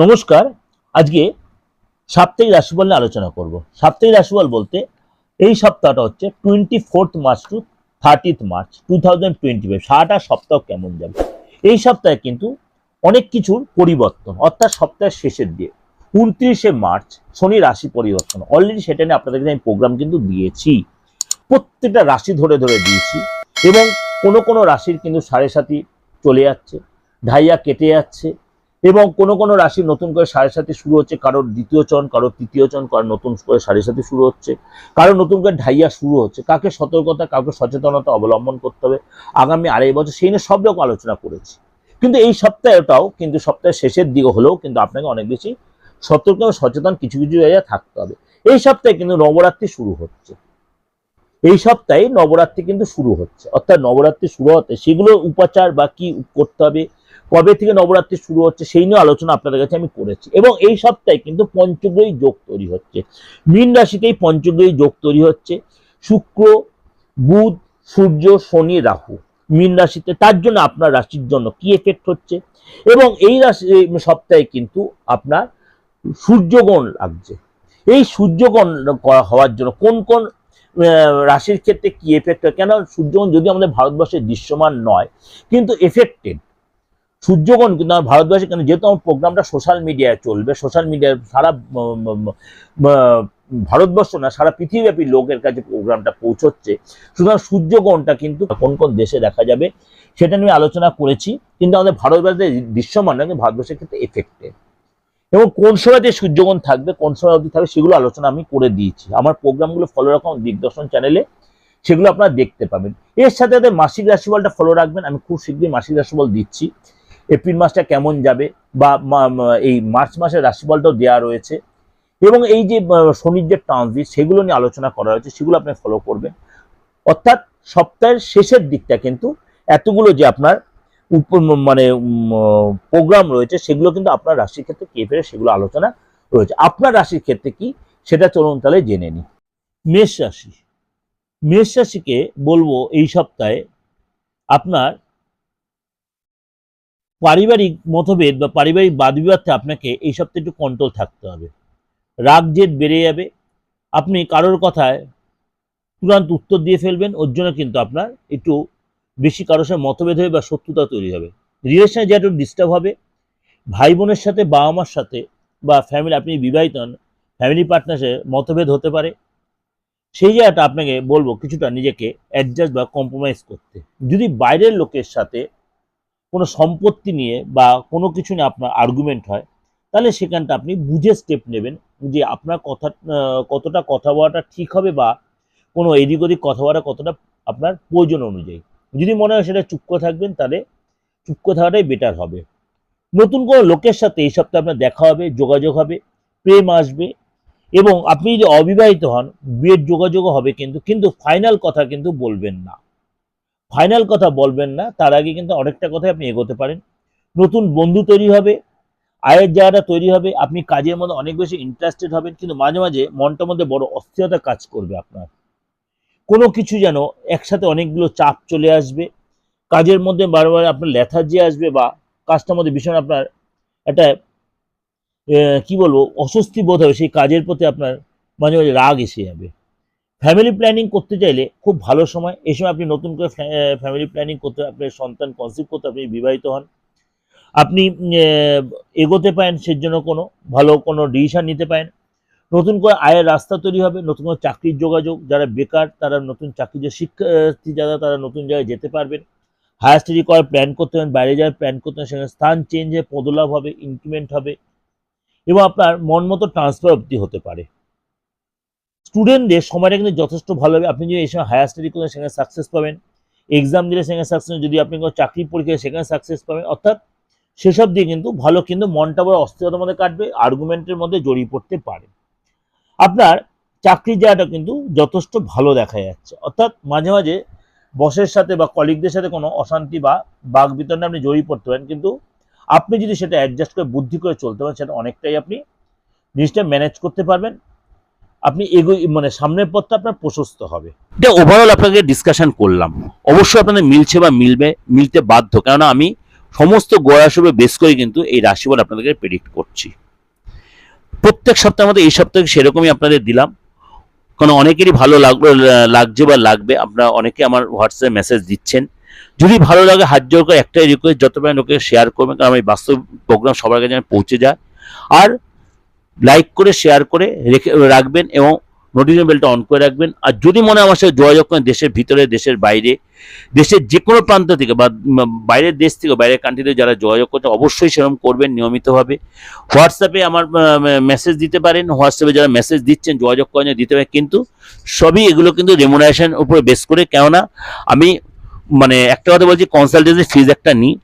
নমস্কার। আজকে সাপ্তাহিক রাশিফল নিয়ে আলোচনা করব। সাপ্তাহিক রাশিফল বলতে এই সপ্তাহটা হচ্ছে twenty fourth March to thirtieth March two thousand twenty five সারাটা সপ্তাহ কেমন যাবে? এই সপ্তাহে কিন্তু অনেক কিছুর পরিবর্তন, অর্থাৎ সপ্তাহের শেষের দিয়ে উনত্রিশে মার্চ শনি রাশি পরিবর্তন। অলরেডি সেটা নিয়ে আপনাদেরকে আমি প্রোগ্রাম কিন্তু দিয়েছি। প্রত্যেকটা রাশি ধরে ধরে দিয়েছি এবং কোনো কোনো রাশির কিন্তু সাড়ে সাথী চলে যাচ্ছে, ঢাইয়া কেটে যাচ্ছে এবং কোনো কোনো রাশি নতুন করে সাড়ে সাথে শুরু হচ্ছে, কারোর দ্বিতীয় চরণ কারোর তৃতীয় চরণ কারোর নতুন করে সাড়ে সাথে শুরু হচ্ছে, কারোর নতুন করে ঢাইয়া শুরু হচ্ছে। কাকে সতর্কতা, কাউকে সচেতনতা অবলম্বন করতে হবে আগামী আড়াই বছর, সেই নিয়ে সব রকম আলোচনা করেছি। কিন্তু এই সপ্তাহটাও কিন্তু সপ্তাহের শেষের দিকে হলেও কিন্তু আপনাকে অনেক বেশি সতর্ক এবং সচেতন কিছু কিছু জায়গায় থাকতে হবে। এই সপ্তাহে কিন্তু নবরাত্রি শুরু হচ্ছে। এই সপ্তাহে নবরাত্রি কিন্তু শুরু হচ্ছে। অর্থাৎ নবরাত্রি শুরু হতে সেগুলো উপাচার বা কি করতে হবে কবে থেকে নবরাত্রি শুরু হচ্ছে সেই নিয়ে আলোচনা আপনাদের কাছে আমি করেছি। এবং এই সপ্তাহে কিন্তু পঞ্চগ্রহী যোগ তৈরি হচ্ছে। মীন রাশিতেই পঞ্চগ্রহী যোগ তৈরি হচ্ছে। শুক্র, বুধ, সূর্য, শনি, রাহু মীন রাশিতে। তার জন্য আপনার রাশির জন্য কি এফেক্ট হচ্ছে? এবং এই রাশি সপ্তাহে কিন্তু আপনার সূর্যগণ লাগছে। এই সূর্যগণ হওয়ার জন্য কোন কোন রাশির ক্ষেত্রে কি এফেক্ট হয়? কেন সূর্যগণ যদি আমাদের ভারতবর্ষে দৃশ্যমান নয়, কিন্তু এফেক্টেড সূর্যগণ কিন্তু আমার ভারতবর্ষে কেন? যেহেতু আমার প্রোগ্রামটা সোশ্যাল মিডিয়ায় চলবে সোশ্যাল মিডিয়ায় সারা ভারতবর্ষ না, সারা পৃথিবীব্যাপী লোকের কাছে প্রোগ্রামটা পৌঁছচ্ছে। সুতরাং সূর্যগ্রহণটা কিন্তু কোন কোন দেশে দেখা যাবে সেটা নিয়ে আলোচনা করেছি, কিন্তু আমাদের ভারতবর্ষে দৃশ্যমান না কিন্তু ভারতবর্ষের ক্ষেত্রে এফেক্টেড এবং কোন সময়তে সূর্যগ্রহণ থাকবে, কোন সময় অবধি থাকবে, সেগুলো আলোচনা আমি করে দিয়েছি। আমার প্রোগ্রামগুলো ফলো রাখুন, দিগদর্শন চ্যানেলে সেগুলো আপনারা দেখতে পাবেন। এর সাথে সাথে মাসিক রাশিফলটা ফলো রাখবেন, আমি খুব শীঘ্রই মাসিক রাশিফল দিচ্ছি। এপ্রিল মাসটা কেমন যাবে বা এই মার্চ মাসের রাশিফলটাও দেওয়া রয়েছে। এবং এই যে শনির যে ট্রানজিট সেগুলো নিয়ে আলোচনা করা হয়েছে, সেগুলো আপনি ফলো করবেন। অর্থাৎ সপ্তাহের শেষের দিকটা কিন্তু এতগুলো যে আপনার মানে প্রোগ্রাম রয়েছে, সেগুলো কিন্তু আপনার রাশির ক্ষেত্রে কে ফেরে সেগুলো আলোচনা রয়েছে। আপনার রাশির ক্ষেত্রে কি? সেটা চলুন তাহলে জেনে নিই। মেষ রাশি। মেষ রাশিকে বলব এই সপ্তাহে আপনার পারিবারিক মতভেদ বা পারিবারিক বাদ বাদবিবাদটা আপনাকে এই সপ্তাহে একটু কন্ট্রোল থাকতে হবে। রাগ জেদ বেড়ে যাবে। আপনি কারোর কথায় তুরন্ত উত্তর দিয়ে ফেলবেন, ওর জন্য কিন্তু আপনার একটু বেশি কারোর সাথে মতভেদ হবে বা শত্রুতা তৈরি হবে। রিলেশনে যে একটু ডিস্টার্ব হবে ভাই বোনের সাথে বাবা মার সাথে বা ফ্যামিলি আপনি বিবাহিত হন ফ্যামিলি পার্টনারের মতভেদ হতে পারে। সেই জায়গাটা আপনাকে বলব, কিছুটা নিজেকে অ্যাডজাস্ট বা কম্প্রোমাইজ করতে। যদি বাইরের লোকের সাথে কোনো সম্পত্তি নিয়ে বা কোনো কিছু নিয়ে আপনার আর্গুমেন্ট হয়, তাহলে সেখানটা আপনি বুঝে স্টেপ নেবেন যে আপনার কথা কতটা কথা বলাটা ঠিক হবে বা কোনো এদিক ওদিক কথা বলা কতটা আপনার প্রয়োজন অনুযায়ী। যদি মনে হয় সেটা চুপ করে থাকবেন, তাহলে চুপ করে থাকাটাই বেটার হবে। নতুন কোনো লোকের সাথে এই সপ্তাহে আপনার দেখা হবে, যোগাযোগ হবে, প্রেম আসবে এবং আপনি যদি অবিবাহিত হন, বিয়ের যোগাযোগও হবে কিন্তু কিন্তু ফাইনাল কথা কিন্তু বলবেন না। ফাইনাল কথা বলবেন না, তার আগে কিন্তু অনেকটা কথাই আপনি এগোতে পারেন। নতুন বন্ধু তৈরি হবে, আয়ের জায়গাটা তৈরি হবে, আপনি কাজের মধ্যে অনেক বেশি ইন্টারেস্টেড হবেন, কিন্তু মাঝে মাঝে মনটার মধ্যে বড় অস্থিরতা কাজ করবে আপনার। কোনো কিছু যেন একসাথে অনেকগুলো চাপ চলে আসবে, কাজের মধ্যে বারবার আপনার লেথার্জি আসবে বা কাজটার মধ্যে ভীষণ আপনার একটা কি বলব, অস্বস্তি বোধ হবে, সেই কাজের প্রতি আপনার মাঝে মাঝে রাগ এসে যাবে। ফ্যামিলি প্ল্যানিং করতে চাইলে খুব ভালো সময়। এই সময় আপনি নতুন করে ফ্যামিলি প্ল্যানিং করতে, আপনার সন্তান কনসিভ করতে, আপনি বিবাহিত হন। আপনি এগোতে পারেন সে জন্য কোনো, ভালো কোনো ডিসিশন নিতে পারেন। নতুন করে আয়ের রাস্তা তৈরি হবে, নতুন করে চাকরির যোগাযোগ, যারা বেকার, তারা নতুন চাকরি যে শিক্ষার্থী, যারা, তারা নতুন জায়গায় যেতে পারবেন। হায়ার স্টাডি করার প্ল্যান করতে পারেন, বাইরে যাওয়ার প্ল্যান করতে পারেন, সেখানে স্থান চেঞ্জ হয়ে পদলাভ হবে ইনক্রিমেন্ট হবে এবং আপনার মন মতো ট্রান্সফার অবধি হতে পারে। স্টুডেন্টদের সময়টা কিন্তু যথেষ্ট ভালো হবে। আপনি যদি এই সময় হায়ার স্টাডি করেন সেখানে সাকসেস পাবেন। এক্সাম দিলে সেখানে সাকসেস যদি আপনি কোনো চাকরি পরীক্ষা সেখানে সাকসেস পাবেন। অর্থাৎ সেসব দিয়ে কিন্তু ভালো, কিন্তু মনটা বড় অস্থিরতার মধ্যে কাটবে আর্গুমেন্টের মধ্যে জড়িয়ে পড়তে পারে। আপনার চাকরির জায়গাটা কিন্তু যথেষ্ট ভালো দেখা যাচ্ছে। অর্থাৎ মাঝে মাঝে বসের সাথে বা কলিগদের সাথে কোনো অশান্তি বা বাঘ বিতরণে আপনি জড়িয়ে পড়তে পারেন, কিন্তু আপনি যদি সেটা অ্যাডজাস্ট করে বুদ্ধি করে চলতে পারেন, সেটা অনেকটাই আপনি জিনিসটা ম্যানেজ করতে পারবেন। আপনি এগো মানে সামনের পথটা আপনার প্রশস্ত হবে। এটা ওভারঅল আপনাকে ডিসকাশন করলাম। অবশ্যই আপনাদের মিলছে বা মিলবে, মিলতে বাধ্য। কেননা আমি সমস্ত গোড়া শুভে বেস করে কিন্তু এই রাশিফল আপনাদেরকে প্রেডিক্ট করছি। প্রত্যেক সপ্তাহের মধ্যে এই সপ্তাহে সেরকমই আপনাদের দিলাম। কারণ অনেকেরই ভালো লাগল, লাগছে বা লাগবে। আপনারা অনেকে আমার হোয়াটসঅ্যাপে মেসেজ দিচ্ছেন। যদি ভালো লাগে, হাত জোর করে একটাই রিকোয়েস্ট যত লোকে শেয়ার করবেন, কারণ আমি বাস্তব প্রোগ্রাম সবার কাছে পৌঁছে যায়। আর লাইক করে শেয়ার করে রেখে, রাখবেন এবং নোটিফিকেশন বেলটা অন করে রাখবেন। আর যদি মনে আমার সাথে যোগাযোগ করেন দেশের ভিতরে, দেশের বাইরে, দেশের যে কোনো প্রান্ত থেকে বা বাইরের দেশ থেকে, বাইরের কান্ট্রি থেকে যারা যোগাযোগ করছে, অবশ্যই সেরকম করবেন নিয়মিতভাবে। হোয়াটসঅ্যাপে আমার মেসেজ দিতে পারেন। হোয়াটসঅ্যাপে যারা মেসেজ দিচ্ছেন, যোগাযোগ করেন দিতে পারেন, কিন্তু সবই এগুলো কিন্তু রেমুনারেশন উপরে বেস করে। কেননা আমি মানে একটা কথা বলছি কনসালটেন্সি ফিজ একটা নিই।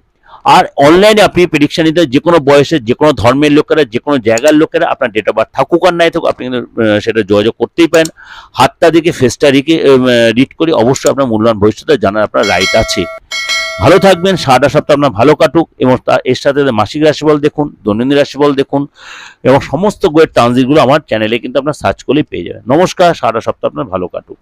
আর অনলাইনে আপনি প্রেডিকশন নিতে যে কোনো বয়সের যে কোনো ধর্মের লোকেরা যে কোনো জায়গার লোকেরা আপনার ডেট অফ বার্থ থাকুক আর নাই থাকুক, আপনি কিন্তু সেটা যোগাযোগ করতেই পারেন। হাতটা দেখে ফেসটা রেখে রিড করে অবশ্যই আপনার মূল্যবান ভবিষ্যতে জানার আপনার রাইট আছে। ভালো থাকবেন, সারাটা সপ্তাহ আপনার ভালো কাটুক এবং তার এর সাথে মাসিক রাশিফল দেখুন, দৈনন্দিন রাশিফল দেখুন এবং সমস্ত গোয়ের ট্রানজিটগুলো আমার চ্যানেলে কিন্তু আপনার সার্চ করলেই পেয়ে যাবেন। নমস্কার, সারাটা সপ্তাহ আপনার ভালো কাটুক।